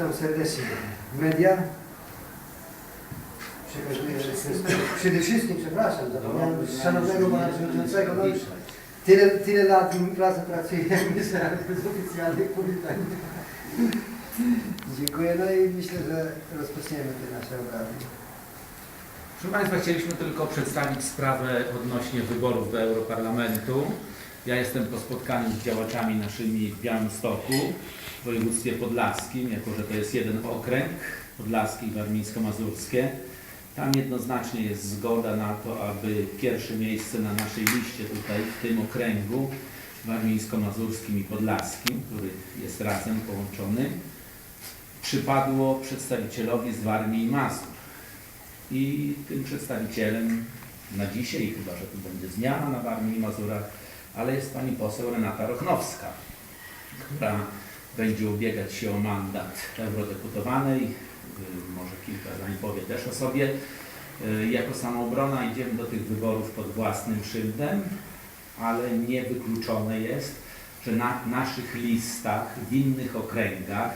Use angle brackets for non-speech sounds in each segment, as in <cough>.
witam serdecznie. Media. Przede wszystkim, przepraszam, zapomniałem szanownego pana przewodniczącego. No, tyle, tyle lat razem pracujemy, <laughs> bez oficjalnych powitań. Dziękuję, no i myślę, że rozpoczniemy te nasze obrady. Proszę Państwa, chcieliśmy tylko przedstawić sprawę odnośnie wyborów do Europarlamentu. Ja jestem po spotkaniu z działaczami naszymi w Białymstoku, w województwie podlaskim, jako że to jest jeden okręg, podlaski i warmińsko-mazurskie. Tam jednoznacznie jest zgoda na to, aby pierwsze miejsce na naszej liście tutaj, w tym okręgu warmińsko-mazurskim i podlaskim, który jest razem połączony, przypadło przedstawicielowi z Warmii i Mazur. I tym przedstawicielem na dzisiaj, chyba że tu będzie zmiana na Warmii i Mazurach, ale jest pani poseł Renata Rochnowska, która będzie ubiegać się o mandat eurodeputowanej. Może kilka zdań powie też o sobie. Y, Jako samoobrona idziemy do tych wyborów pod własnym szyldem, ale niewykluczone jest, że na naszych listach w innych okręgach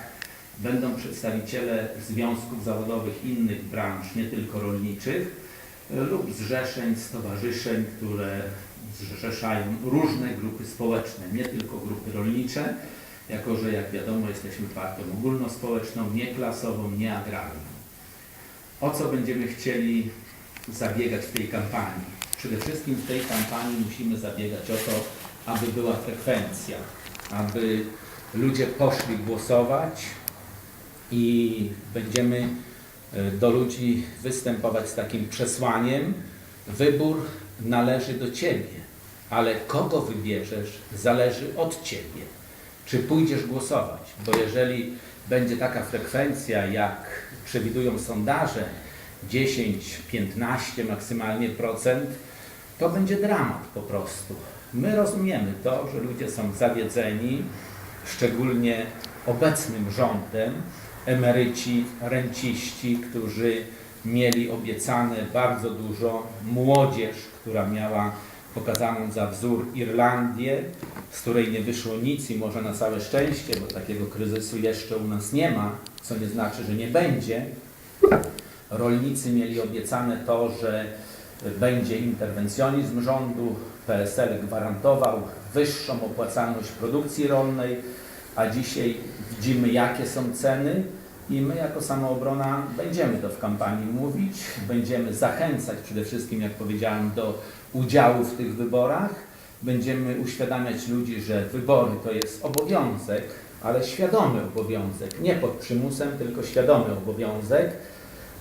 będą przedstawiciele związków zawodowych innych branż, nie tylko rolniczych, lub zrzeszeń, stowarzyszeń, które zrzeszają różne grupy społeczne, nie tylko grupy rolnicze, jako że jak wiadomo jesteśmy partią ogólnospołeczną, nie klasową, nie agrarną. O co będziemy chcieli zabiegać w tej kampanii? Przede wszystkim w tej kampanii musimy zabiegać o to, aby była frekwencja, aby ludzie poszli głosować, i będziemy do ludzi występować z takim przesłaniem: wybór należy do ciebie, ale kogo wybierzesz, zależy od ciebie. Czy pójdziesz głosować? Bo jeżeli będzie taka frekwencja, jak przewidują sondaże, 10, 15 maksymalnie procent, to będzie dramat po prostu. My rozumiemy to, że ludzie są zawiedzeni, szczególnie obecnym rządem, emeryci, renciści, którzy mieli obiecane bardzo dużo, młodzież, która miała pokazaną za wzór Irlandię, z której nie wyszło nic i może na całe szczęście, bo takiego kryzysu jeszcze u nas nie ma, co nie znaczy, że nie będzie. Rolnicy mieli obiecane to, że będzie interwencjonizm rządu, PSL gwarantował wyższą opłacalność produkcji rolnej, a dzisiaj widzimy, jakie są ceny i my jako samoobrona będziemy to w kampanii mówić, będziemy zachęcać przede wszystkim, jak powiedziałem, do udziału w tych wyborach, będziemy uświadamiać ludzi, że wybory to jest obowiązek, ale świadomy obowiązek, nie pod przymusem, tylko świadomy obowiązek,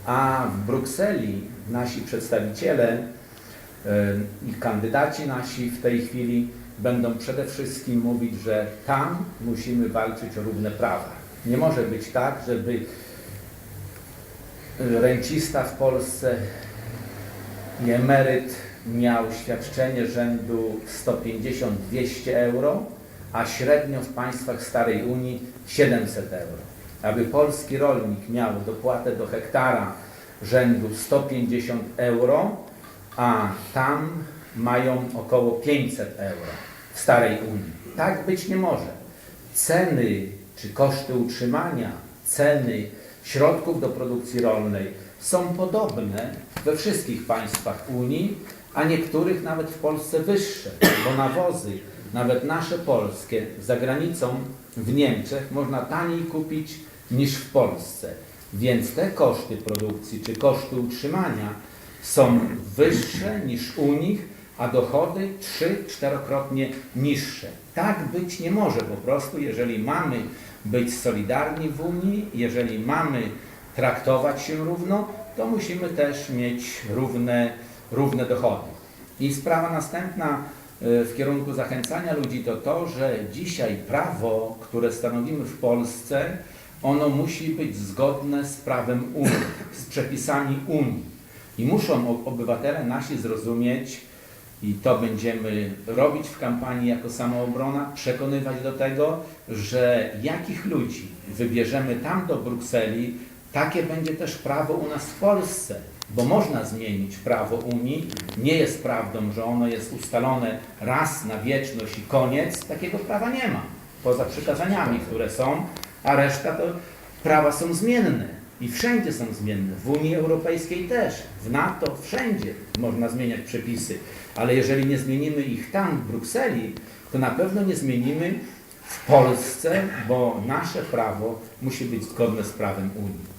a w Brukseli nasi przedstawiciele e, i kandydaci nasi w tej chwili będą przede wszystkim mówić, że tam musimy walczyć o równe prawa. Nie może być tak, żeby rencista w Polsce i emeryt miał świadczenie rzędu 150-200 euro, a średnio w państwach starej Unii 700 euro. Aby polski rolnik miał dopłatę do hektara rzędu 150 euro, a tam mają około 500 euro w starej Unii. Tak być nie może. Ceny czy koszty utrzymania, ceny środków do produkcji rolnej są podobne we wszystkich państwach Unii, a niektórych nawet w Polsce wyższe, bo nawozy, nawet nasze polskie, za granicą w Niemczech można taniej kupić niż w Polsce. Więc te koszty produkcji czy koszty utrzymania są wyższe niż u nich, a dochody trzy, czterokrotnie niższe. Tak być nie może po prostu, jeżeli mamy być solidarni w Unii, jeżeli mamy traktować się równo, to musimy też mieć równe, równe dochody. I sprawa następna y, w kierunku zachęcania ludzi to to, że dzisiaj prawo, które stanowimy w Polsce, ono musi być zgodne z prawem Unii, z przepisami Unii. I muszą obywatele nasi zrozumieć, i to będziemy robić w kampanii jako samoobrona, przekonywać do tego, że jakich ludzi wybierzemy tam do Brukseli, takie będzie też prawo u nas w Polsce, bo można zmienić prawo Unii. Nie jest prawdą, że ono jest ustalone raz na wieczność i koniec. Takiego prawa nie ma, poza przykazaniami, które są, a reszta to prawa są zmienne i wszędzie są zmienne. W Unii Europejskiej też, w NATO, wszędzie można zmieniać przepisy. Ale jeżeli nie zmienimy ich tam, w Brukseli, to na pewno nie zmienimy w Polsce, bo nasze prawo musi być zgodne z prawem Unii.